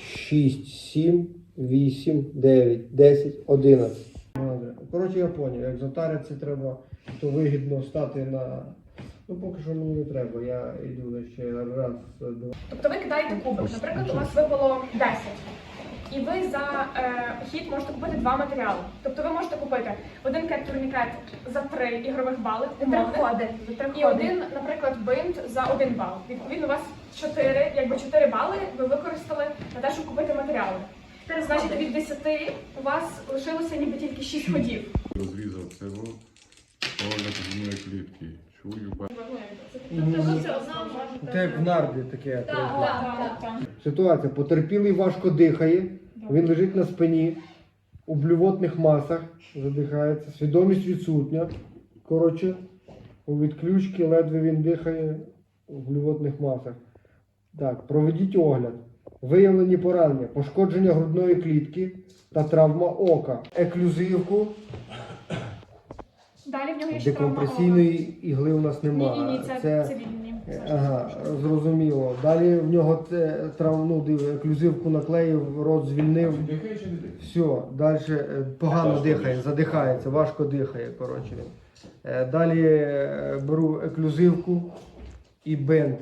6, 7, 8, 9, 10, 11. Коротше, я поняв, як затариться треба, то вигідно стати на. Ну, поки що мені не треба, я йду ще раз, два. Тобто ви кидаєте кубик. Наприклад, у вас випало 10. І ви за е, хід можете купити два матеріали. Тобто ви можете купити один кет-турнікет за три ігрових бали, умовних, і один, наприклад, бинт за один бал. Відповідно, у вас чотири, якби чотири бали ви використали на те, щоб купити матеріали. Значить, від 10 у вас лишилося ніби тільки 6 ходів. Розрізав цього, огляд зімної клітки. Чую, бачу. Це як в нарді таке. Так, так, так. Ситуація. Потерпілий важко дихає, він лежить на спині, у блювотних масах задихається, свідомість відсутня. Коротше, у відключки ледве він дихає у блювотних масах. Так, проведіть огляд. Виявлені поранення, пошкодження грудної клітки та травма ока, еклюзивку, Далі в нього є ще травма ока. декомпресійної ігли у нас немає. ні, ні, це цивільні. Е, Ага, зрозуміло. Далі в нього це травм, ну, еклюзивку наклеїв, рот звільнив. Дихає чи не дихає? Все, далі погано Важко дихає, дихає. задихається, важко дихає. Коротше. він. Е, Далі е, беру еклюзивку і бинт.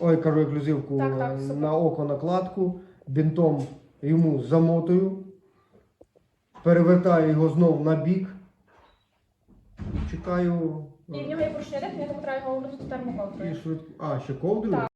Ой, кажу еклюзивку Так, так, е, на око накладку, бінтом йому замотую, перевертаю його знов на бік. Чекаю. І в нього є порушення тому треба його І термоковдрою. швидко. А, ще ковдру? Так.